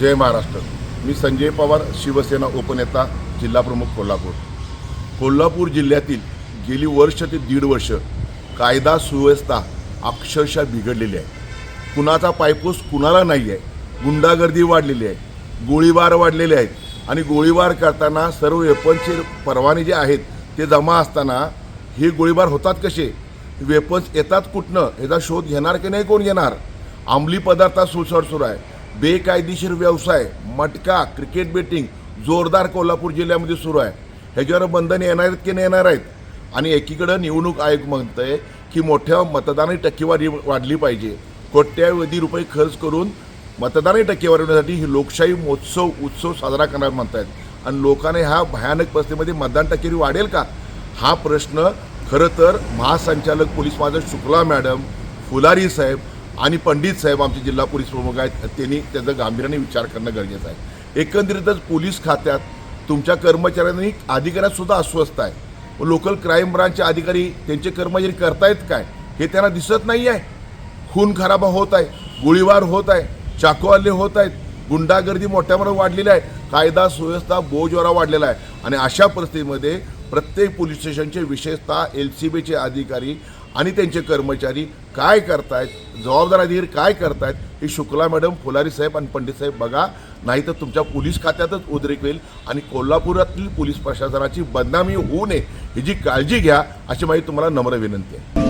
जय महाराष्ट्र. मी संजय पवार शिवसेना उपनेता जिल्हाप्रमुख कोल्हापूर. कोल्हापूर जिल्ह्यातील गेली वर्ष ते दीड वर्ष कायदा सुव्यवस्था अक्षरशः बिघडलेली आहे. कुणाचा पायपूस कुणाला नाही आहे गुंडागर्दी वाढलेली आहे. गोळीबार वाढलेले आहेत. आणि गोळीबार करताना सर्व वेपन्सचे परवाने जे आहेत ते जमा असताना हे गोळीबार होतात कसे? वेपन्स येतात कुठनं? याचा शोध घेणार की नाही? कोण घेणार? अंमली पदार्थात सुसळ सुरू आहे. बेकायदेशीर व्यवसाय मटका क्रिकेट बेटिंग जोरदार कोल्हापूर जिल्ह्यामध्ये सुरू आहे. ह्याच्यावर बंधन येणार आहेत की नाही येणार आहेत? आणि एकीकडं निवडणूक आयोग म्हणतंय की मोठ्या मतदानाची टक्केवारी वाढली पाहिजे. कोट्यावधी रुपये खर्च करून मतदानी टक्केवारी होण्यासाठी ही लोकशाही महोत्सव उत्सव साजरा करणार म्हणतायत. आणि लोकांनी ह्या भयानक परिस्थितीमध्ये मतदान टक्केवारी वाढेल का? हा प्रश्न खरं तर महासंचालक पोलीस महाजन शुक्ला मॅडम फुलारी साहेब आणि पंडित साहेब आमचे जिल्हा पोलीस प्रमुख आहेत त्यांनी त्याचा गांभीर्याने विचार करणं गरजेचं आहे. एकंदरीतच पोलीस खात्यात तुमच्या कर्मचाऱ्यांनी अधिकाऱ्यांसुद्धा अस्वस्थ आहे. लोकल क्राईम ब्रांचचे अधिकारी त्यांचे कर्मचारी करतायत काय हे त्यांना दिसत नाही आहे. खून खराबा होत आहे गोळीबार होत आहे चाकू हल्ले होत आहेत गुंडागर्दी मोठ्या प्रमाणात वाढलेली आहे कायदा सुव्यवस्था बोजवारा वाढलेला आहे. आणि अशा परिस्थितीमध्ये प्रत्येक पोलीस स्टेशनचे विशेषतः एल सी बीचे अधिकारी आणि त्यांचे कर्मचारी काय करतायत जबाबदार काय करतायत हे शुक्ला मॅडम फुलारी साहेब आणि पंडित साहेब बघा. नाही तर तुमच्या पोलीस खात्यातच उद्रेक होईल आणि कोल्हापुरातील पोलीस प्रशासनाची बदनामी होऊ नये ही जी काळजी घ्या अशी माझी तुम्हाला नम्र विनंती आहे.